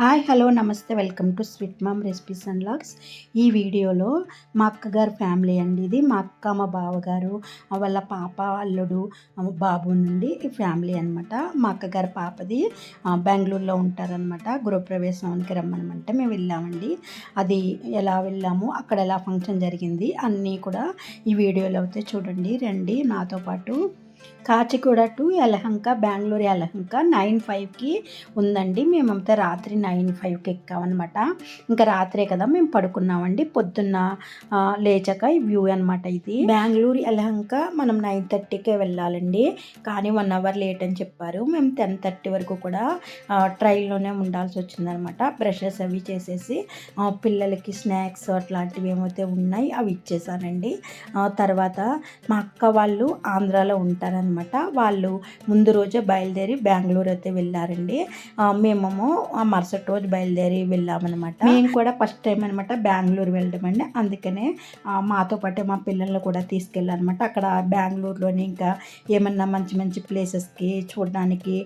Hi hello నమస్తే welcome to sweet mom recipes and logs. ఈ వీడియోలో మా అక్కగారు ఫ్యామిలీ అండి ఇది. మా అక్క మా బావగారు వాళ్ళ పాప అల్లుడు బాబు నుండి ఈ ఫ్యామిలీ అనమాట మా అక్కగారి పాపది బెంగళూరులో ఉంటారనమాట గృహప్రవేశానికి రమ్మనమంటే మేము వెళ్ళామండి. అది ఎలా వెళ్ళాము అక్కడ ఎలా ఫంక్షన్ జరిగింది అన్నీ కూడా ఈ వీడియోలో అయితే చూడండి రండి. నాతో పాటు కాచిగూడ టు యలహంక బెంగళూరు యలహంక నైన్ ఫైవ్కి ఉందండి. మేమంతా రాత్రి నైన్ ఫైవ్కి ఎక్కామన్నమాట. ఇంకా రాత్రే కదా మేము పడుకున్నామండి. పొద్దున్న లేచాక ఈ వ్యూ అనమాట ఇది. బెంగళూరు యలహంక మనం నైన్ థర్టీకే వెళ్ళాలండి. కానీ వన్ అవర్ లేట్ అని చెప్పారు. మేము టెన్ థర్టీ వరకు కూడా ట్రైన్లోనే ఉండాల్సి వచ్చిందనమాట బ్రషెస్ అవి చేసేసి పిల్లలకి స్నాక్స్ అట్లాంటివి ఏమైతే ఉన్నాయి అవి ఇచ్చేసానండి. తర్వాత మా అక్క వాళ్ళు ఆంధ్రాలో ఉంటారనమాట వాళ్ళు ముందు రోజే బయలుదేరి బెంగళూరు అయితే వెళ్ళారండి. మేమేమో ఆ మరుసటి రోజు బయలుదేరి వెళ్ళామన్నమాట. మేము కూడా ఫస్ట్ టైం అనమాట బెంగళూరు వెళ్ళడం అండి అందుకనే మాతో పాటే మా పిల్లల్ని కూడా తీసుకెళ్ళారనమాట అక్కడ బెంగళూరులోని ఇంకా ఏమన్నా మంచి మంచి ప్లేసెస్కి చూడడానికి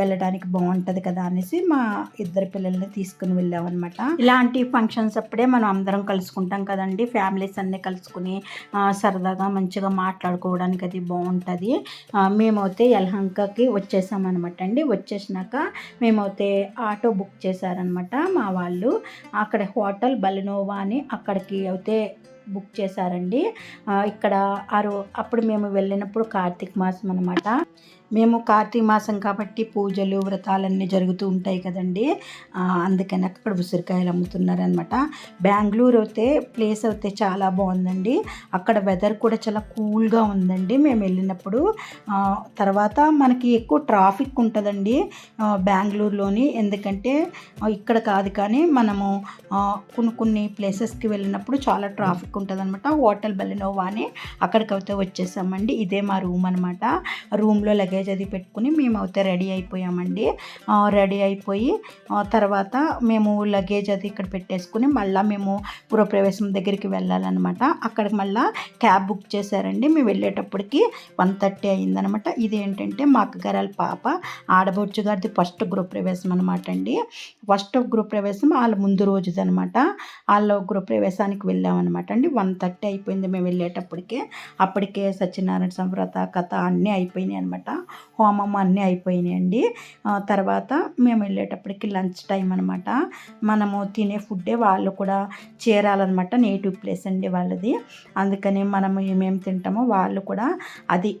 వెళ్ళడానికి బాగుంటుంది కదా అనేసి మా ఇద్దరు పిల్లల్ని తీసుకుని వెళ్ళామన్నమాట. ఇలాంటి ఫంక్షన్స్ అప్పుడే మనం అందరం కలుసుకుంటాం కదండి. ఫ్యామిలీస్ అన్నీ కలుసుకుని సరదాగా మంచిగా మాట్లాడుకోవడానికి అది బాగుంటుంది. మేమైతే యలహంకకి వచ్చేసామన్నమాట అండి వచ్చేసినాక మేమైతే ఆటో బుక్ చేశారనమాట మా వాళ్ళు. అక్కడ హోటల్ బలినోవా అని అక్కడికి అయితే బుక్ చేశారండి. ఇక్కడ ఆరు అప్పుడు మేము వెళ్ళినప్పుడు కార్తీక మాసం అనమాట. మేము కార్తీక మాసం కాబట్టి పూజలు వ్రతాలన్నీ జరుగుతూ ఉంటాయి కదండి. అందుకని అక్కడ ఉసిరికాయలు అమ్ముతున్నారనమాట బెంగళూరు అయితే ప్లేస్ అయితే చాలా బాగుందండి. అక్కడ వెదర్ కూడా చాలా కూల్గా ఉందండి. మేము వెళ్ళినప్పుడు తర్వాత మనకి ఎక్కువ ట్రాఫిక్ ఉంటుందండి బెంగళూరులోని. ఎందుకంటే ఇక్కడ కాదు కానీ మనము కొన్ని కొన్ని ప్లేసెస్కి వెళ్ళినప్పుడు చాలా ట్రాఫిక్ ఉంటుంది అనమాట హోటల్ బెలినోవా అని అక్కడికి అయితే వచ్చేసామండి. ఇదే మా రూమ్ అనమాట రూమ్లో లగేజ్ అది పెట్టుకుని మేము అయితే రెడీ అయిపోయామండి. రెడీ అయిపోయి తర్వాత మేము లగేజ్ అది ఇక్కడ పెట్టేసుకుని మళ్ళీ మేము గృహప్రవేశం దగ్గరికి వెళ్ళాలన్నమాట. అక్కడికి మళ్ళీ క్యాబ్ బుక్ చేశారండి. మేము వెళ్ళేటప్పటికి వన్ థర్టీ అయిందనమాట ఇదేంటంటే మా అక్కగారాల పాప ఆడబొచ్చు గారిది ఫస్ట్ గృహప్రవేశం అనమాట అండి. ఫస్ట్ గృహప్రవేశం వాళ్ళ ముందు రోజుది అనమాట వాళ్ళ గృహప్రవేశానికి వెళ్ళామన్నమాట అండి. వన్ థర్టీ అయిపోయింది మేము వెళ్ళేటప్పటికే. అప్పటికే సత్యనారాయణ సంవ్రత కథ అన్నీ అయిపోయినాయి అనమాట హోమం అన్నీ అయిపోయినాయి అండి. తర్వాత మేము వెళ్ళేటప్పటికి లంచ్ టైం అనమాట మనము తినే ఫుడ్డే వాళ్ళు కూడా చేరాలన్నమాట నేటివ్ ప్లేస్ అండి వాళ్ళది. అందుకని మనం ఏమేమి తింటామో వాళ్ళు కూడా అది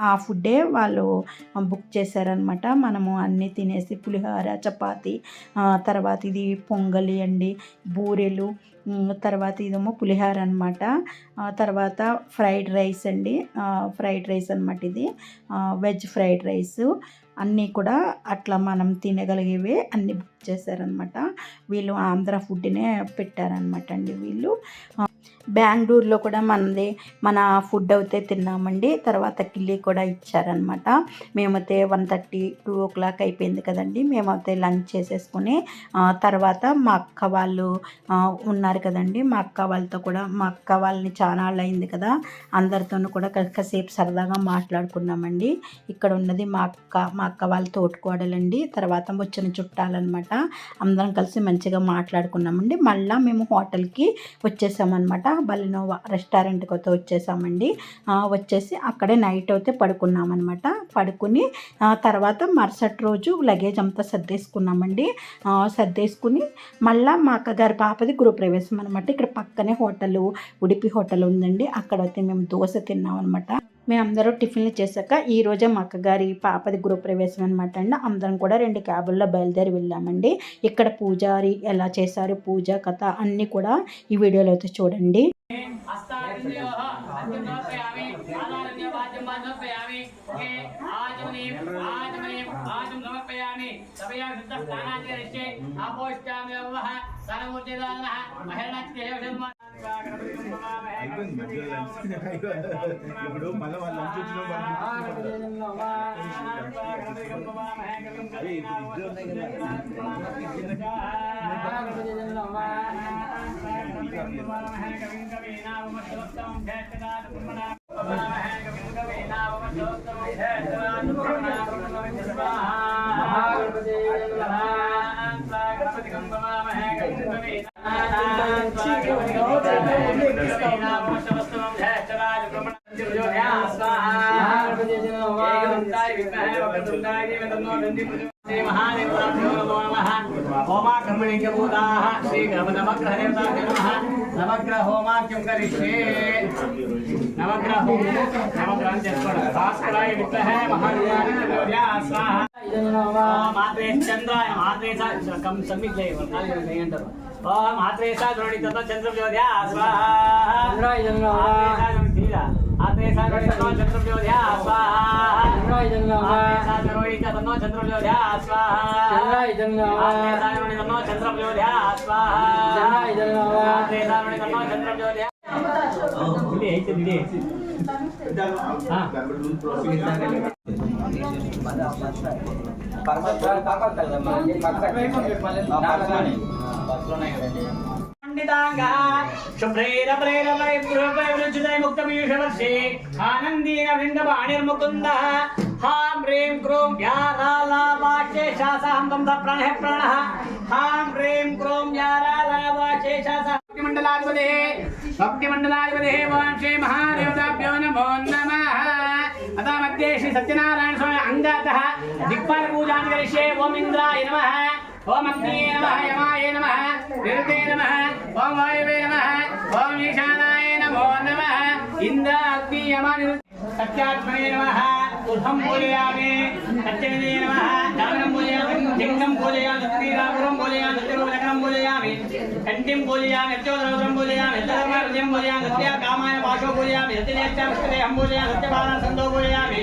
ఆ, ఫుడ్డే వాళ్ళు బుక్ చేశారనమాట మనము అన్నీ తినేసి పులిహోర చపాతి తర్వాత ఇది పొంగలి అండి బూరెలు తర్వాత ఇదేమో పులిహోర అనమాట తర్వాత ఫ్రైడ్ రైస్ అండి. ఫ్రైడ్ రైస్ అనమాట ఇది. Veg fried rice. అన్నీ కూడా అట్లా మనం తినగలిగేవి అన్నీ బుక్ చేశారనమాట వీళ్ళు ఆంధ్ర ఫుడ్నే పెట్టారనమాట అండి వీళ్ళు. బెంగళూరులో కూడా మనది మన ఫుడ్ అయితే తిన్నామండి. తర్వాత కిల్లీ కూడా ఇచ్చారనమాట మేమైతే one thirty two o'clock అయిపోయింది కదండి. మేమైతే లంచ్ చేసేసుకుని తర్వాత మా అక్క వాళ్ళు ఉన్నారు కదండి. మా అక్క వాళ్ళతో కూడా మా అక్క వాళ్ళని చాలా అయింది కదా. అందరితోనూ కూడా కాసేపు సరదాగా మాట్లాడుకున్నామండి. ఇక్కడ ఉన్నది మా అక్క మా అక్క వాళ్ళ తోటికోడలండి. తర్వాత వచ్చిన చుట్టాలన్నమాట. అందరం కలిసి మంచిగా మాట్లాడుకున్నామండి. మళ్ళీ మేము హోటల్కి వచ్చేసామన్నమాట. బలినోవా రెస్టారెంట్కి అయితే వచ్చేసామండి. వచ్చేసి అక్కడే నైట్ అయితే పడుకున్నామన్నమాట. పడుకుని తర్వాత మరుసటి రోజు లగేజ్ అంతా సర్దేసుకున్నామండి. సర్దేసుకుని మళ్ళీ మా అక్కగారి పాపది గృహప్రవేశం అనమాట ఇక్కడ పక్కనే హోటల్ ఉడిపి హోటల్ ఉందండి. అక్కడైతే మేము దోశ తిన్నాం అనమాట మేమందరూ టిఫిన్లు చేశాక ఈ మా అక్కగారి పాపది గృహప్రవేశం అనమాట అండి. అందరం కూడా రెండు క్యాబుల్లో బయలుదేరి వెళ్ళామండి. ఇక్కడ పూజారి ఎలా చేశారు పూజ కథ అన్నీ కూడా ఈ వీడియోలో అయితే చూడండి. ఇప్పుడు మళ్ళీ వాళ్ళు లంచ్ వచ్చిన होमाकमणिकभूताः श्रीनवग्रहदेवताभ्य नमः नवग्रहोमाख्यं करिष्ये नवग्रहो नवग्रन्थस्कराय विद्महे महानुभाव्या स्वाहा मात्रेश्चन्द्राय मात्रे कं सम्यक् जयन्तर ओम् मात्रे सा द्रोणि तथा चन्द्रं ज्योत्या स्वाहा చంద్రజ్యోత్యా స్వాహ. చంద్రాయ చంద్రాయ మాత్రేసా ద్రోణి తత్వ పండితాంగా శుభ్రైరప్రేరవైరుచితై ఆనందీన వృందవాణిర్ముకుంద హాం హ్రీం క్రోం యారాలావాశేషాసహం తం ప్రణః హాం హ్రీం క్రోం మహాదేవతాభ్యో నమో శ్రీ సత్యనారాయణ స్వామి అంగాతః దిక్పాల పూజాన్ని కలిసే ఓం ఇంద్రాయ నమ ఓం అగ్నే నమః యమాయ నమః నిరుతే నమః ఓం వాయువే నమః ఓం ఈశానాయ నమో నమః ఇంద్ర అగ్ని యమ నిరు సత్యాత్మనే నమః ఉద్ధం పూజయామి సత్యనిధే నమః దానం పూజయామి లింగం పూజయామి శ్రీరాపురం పూజయామి సత్యరూపలగ్నం పూజయామి కంఠిం పూజయామి యచ్చోదరౌద్రం పూజయామి యచ్చధర్మార్జం పూజయామి సత్య కామాయ పాశో పూజయామి సత్యనేత్యామిష్టదేహం పూజయామి సత్యపాలన పూజయామి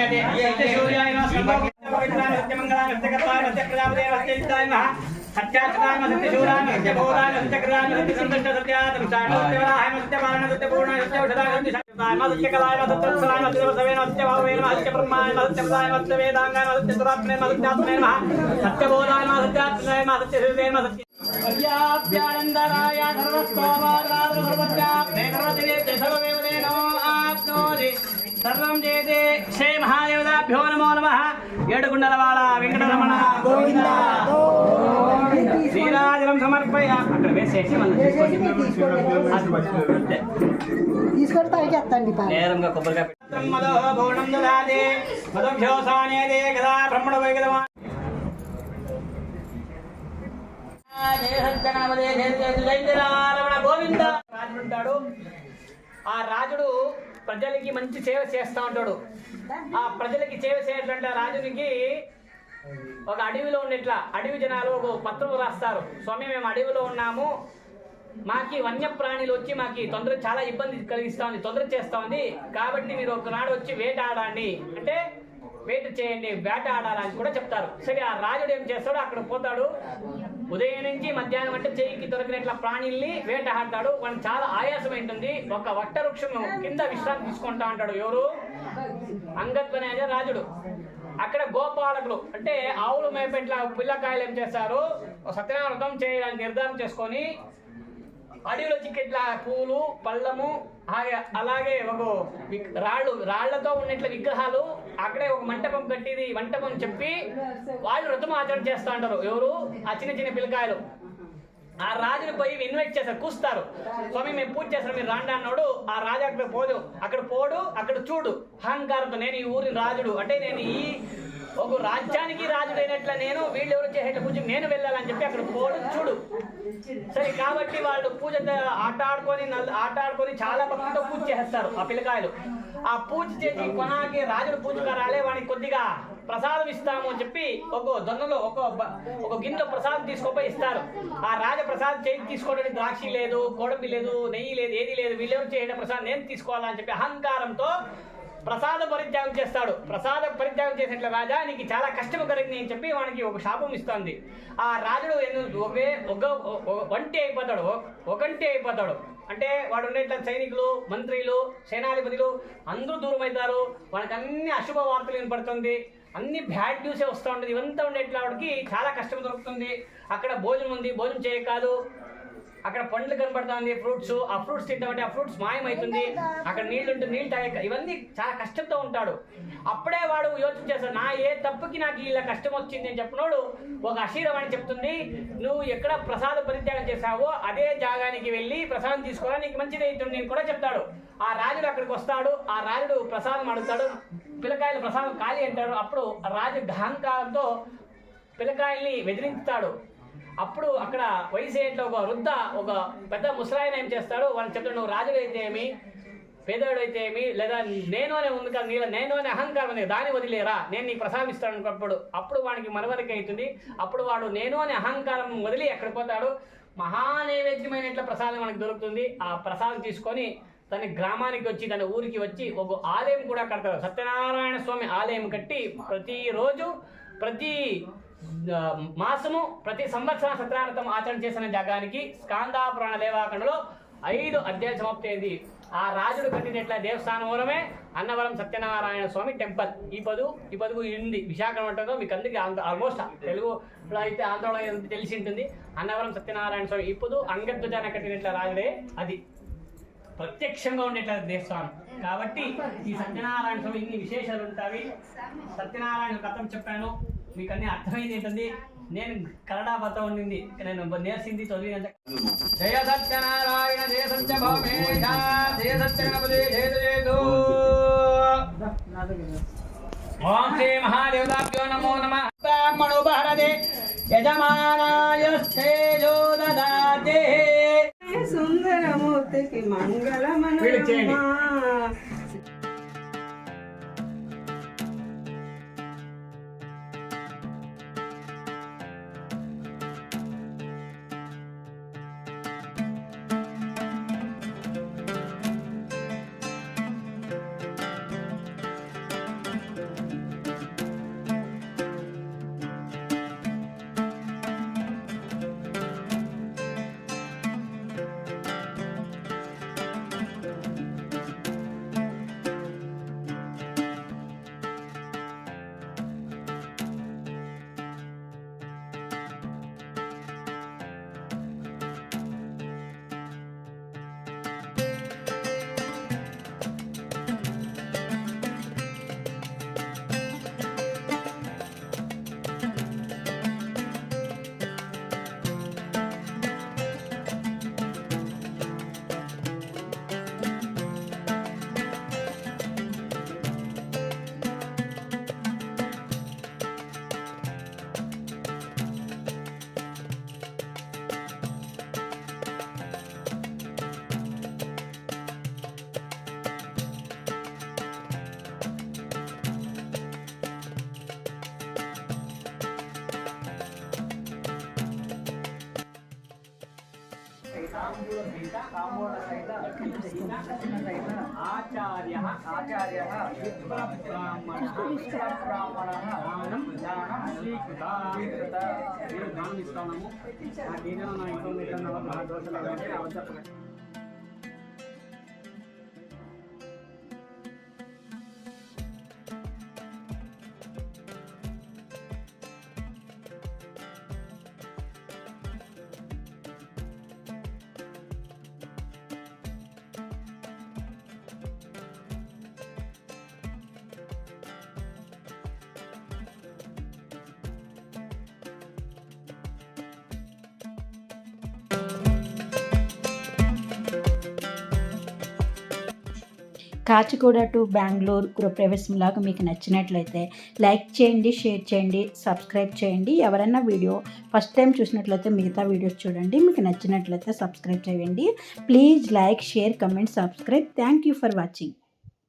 అదే అదే సందో పవిత్రాయ సత్యమంగళాయ సత్యకర్తాయ సత్యసంతుష్ట సత్యాత్మసాయ సత్యవరాయ సత్యపాలన సత్యపూర్ణాయ సత్యౌషధాయ సత్యసాయ సత్యకలాయ సత్యవసవేన సత్యభావేన సత్యబ్రహ్మాయ సత్యప్రదాయ సత్యవేదాంగాయ సత్యసురాత్మనే సత్యాత్మనే నమః సత్యబోధాయ సత్యాత్మనే సత్య పర్యాప్యానందరాయ సర్వస్తోమాదాయ నమో సర్వం చేతే శ్రీ మహాదేవతాభ్యో నమో నమః ఏడుగుండలవాడ వెంకటరమణ గోవింద శ్రీరాజనం సమర్పయ. అక్కడ వేసేసి మనం. తీసుకొని నేరంగా కొబ్బరిగా గోవింద. ఆ రాజుడు ప్రజలకి మంచి సేవ చేస్తా ఉంటాడు. ఆ ప్రజలకి సేవ చేయట్లంటే రాజునికి ఒక అడవిలో ఉన్నట్లా అడవి జనాలు ఒక పత్రం రాస్తారు. స్వామి మేము అడవిలో ఉన్నాము. మాకి వన్యప్రాణులు వచ్చి మాకి తొందర చాలా ఇబ్బంది కలిగిస్తా ఉంది తొందర చేస్తా ఉంది కాబట్టి మీరు ఒకనాడు వచ్చి వేట ఆడండి అంటే వేట చేయండి వేట ఆడాలని కూడా చెప్తారు. సరే ఆ రాజుడు ఏం చేస్తాడు అక్కడ పోతాడు. ఉదయం నుంచి మధ్యాహ్నం అంటే చెయ్యికి దొరికినట్ల ప్రాణుల్ని వేట ఆడతాడు వాడిని చాలా ఆయాసమై ఉంటుంది ఒక వట్ట వృక్షం కింద విశ్రాంతి తీసుకుంటా ఉంటాడు ఎవరు? అంగత్వనే రాజుడు. అక్కడ గోపాలకులు అంటే ఆవులు మేపెట్ల పిల్లకాయలు ఏం చేస్తారు? సత్యనారాయణ వ్రతం చేయడానికి నిర్ధారం చేసుకొని అడవిలో చిక్కెట్ల పూలు పళ్ళము అలాగే ఒక రాళ్ళు రాళ్ళతో ఉన్నట్ల విగ్రహాలు అక్కడే ఒక మంటపం కట్టిది మంటపం చెప్పి వాళ్ళు వ్రతం ఆచరణ చేస్తా ఉంటారు ఎవరు? ఆ చిన్న చిన్న పిల్లకాయలు. ఆ రాజుని పోయి ఇన్వైట్ చేస్తారు కూస్తారు. స్వామి మేము పూజ చేస్తాం మీరు రాండి అన్నాడు. ఆ రాజు అక్కడ పోదు. అక్కడ పోడు అక్కడ చూడు. అహంకారంతో నేను ఈ ఊరి రాజుడు. అంటే నేను ఈ ఒక రాజ్యానికి రాజుడైనట్ల నేను వీళ్ళు ఎవరు చేసేట పూజ నేను వెళ్ళాలని చెప్పి అక్కడ పోడు చూడు. సరే కాబట్టి వాళ్ళు పూజ ఆట ఆడుకొని నల్- ఆట ఆడుకొని చాలా భక్తితో పూజ చేస్తారు ఆ పిల్లకాయలు. ఆ పూజ చేసి కొనాకి రాజుడు పూజగా రాలే వానికి కొద్దిగా ప్రసాదం ఇస్తాము అని చెప్పి ఒక దొన్నలో ఒక ఒక గిన్నెలో ప్రసాదం తీసుకోపోయి ఇస్తారు. ఆ రాజ ప్రసాదం చేతి తీసుకోవడానికి ద్రాక్షి లేదు కోడమి లేదు నెయ్యి లేదు ఏది లేదు వీళ్ళెవరు చేయడం ప్రసాదం నేను తీసుకోవాలని చెప్పి అహంకారంతో ప్రసాద పరిత్యాగం చేస్తాడు. ప్రసాద పరిత్యాగం చేసేట్ల రాజా నీకు చాలా కష్టం కలిగింది అని చెప్పి వానికి ఒక శాపం ఇస్తుంది. ఆ రాజుడు ఒకే ఒక ఒంటి అయిపోతాడు. ఒకంటి అయిపోతాడు. అంటే వాడు ఉండేట్ల సైనికులు మంత్రులు సేనాధిపతులు అందరూ దూరం అవుతారు వాడికి అన్ని అశుభ వార్తలు వినపడుతుంది. అన్ని బ్యాడ్ న్యూసే వస్తూ ఉంటుంది. ఇవంతా ఉండేట్ల వాడికి చాలా కష్టం దొరుకుతుంది. అక్కడ భోజనం ఉంది. భోజనం చేయకాదు. అక్కడ పండ్లు కనబడుతుంది ఫ్రూట్స్. ఆ ఫ్రూట్స్ తింటామంటే ఆ ఫ్రూట్స్ మాయమవుతుంది అక్కడ నీళ్ళు ఉంటే నీళ్ళు తాగే ఇవన్నీ చాలా కష్టంతో ఉంటాడు. అప్పుడే వాడు యోచించేస్తాడు నా ఏ తప్పుకి నాకు ఇలా కష్టం వచ్చింది? అని చెప్పినోడు ఒక అశీరం అని చెప్తుంది. నువ్వు ఎక్కడ ప్రసాద పరిత్యాగం చేశావో అదే జాగానికి వెళ్ళి ప్రసాదం తీసుకోవాలి నీకు మంచిది అవుతుంది నేను కూడా చెప్తాడు. ఆ రాజుడు అక్కడికి వస్తాడు. ఆ రాజుడు ప్రసాదం అడుగుతాడు. పిల్లకాయలు ప్రసాదం ఖాళీ అంటాడు. అప్పుడు ఆ రాజు అహంకారంతో పిల్లకాయల్ని బెదిరించుతాడు. అప్పుడు అక్కడ వయసు ఒక వృద్ధ ఒక పెద్ద ముసలాయన ఏం చేస్తాడు? వాళ్ళని చెప్తాడు నువ్వు రాజుడు అయితే ఏమి? పేదోడు అయితే ఏమి? లేదా నేను అనే ఉంది కదా నీళ్ళ నేను అనే అహంకారం ఉంది దాన్ని వదిలేరా? నేను నీకు ప్రసాదిస్తాను అనుకున్నప్పుడు. అప్పుడు వాడికి మనవరికి అవుతుంది. అప్పుడు వాడు నేను అనే అహంకారం వదిలి ఎక్కడ పోతాడు? మహానైవేద్యమైన ఇట్లా ప్రసాదం మనకు దొరుకుతుంది. ఆ ప్రసాదం తీసుకొని తన గ్రామానికి వచ్చి తన ఊరికి వచ్చి ఒక ఆలయం కూడా కడతాడు. సత్యనారాయణ స్వామి ఆలయం కట్టి ప్రతిరోజు ప్రతి మాసము ప్రతి సంవత్సరం సత్యనారాయణ ఆచరణ చేసిన జగానికి స్కాందాపురాణ దేవాఖండలో ఐదు అధ్యాయం సమాప్తి ఆ రాజుడు కట్టినట్ల దేవస్థానం మూలమే అన్నవరం సత్యనారాయణ స్వామి టెంపుల్. ఈ పదు ఈ పదుగు ఉంది. ఉంటుందో మీకు అందరికీ ఆల్మోస్ట్ తెలుగులో అయితే ఆంధ్రలో అయితే తెలిసి ఉంటుంది. అన్నవరం సత్యనారాయణ స్వామి. ఇప్పుడు అంగధ్వజాన కట్టినట్ల రాజుడే? అది. ప్రత్యక్షంగా ఉండేట్ల దేవస్థానం. కాబట్టి ఈ సత్యనారాయణ స్వామి ఇన్ని విశేషాలు ఉంటాయి. సత్యనారాయణ కథం చెప్పాను. మీకు అన్ని అర్థమైంది ఏంటంది నేను కన్నడ పత్ర ఉండింది. నేను నేర్చింది చదివినంత జయ సత్యనారాయణ జయ సత్య భౌమేశ జయ సత్య గణపతి జయ జయదు ఓం శ్రీ మహాదేవతాభ్యో నమో నమ. బ్రాహ్మణో భారతే యజమానాయ దదాతే సుందరమూర్తికి వీళ్ళకి చేయండి. ఆచార్య ఆచార్య దానం ఇస్తాము నాకేదైనా నా ఇన్ఫర్మేషన్ నా దోషాలు కాచిగూడ టు బెంగళూరు గృహప్రవేశం లాగా మీకు నచ్చినట్లయితే లైక్ చేయండి షేర్ చేయండి సబ్స్క్రైబ్ చేయండి. ఎవరైనా వీడియో ఫస్ట్ టైం చూసినట్లయితే మిగతా వీడియోస్ చూడండి. మీకు నచ్చినట్లయితే సబ్స్క్రైబ్ చేయండి. Please like share comment subscribe. Thank you for watching.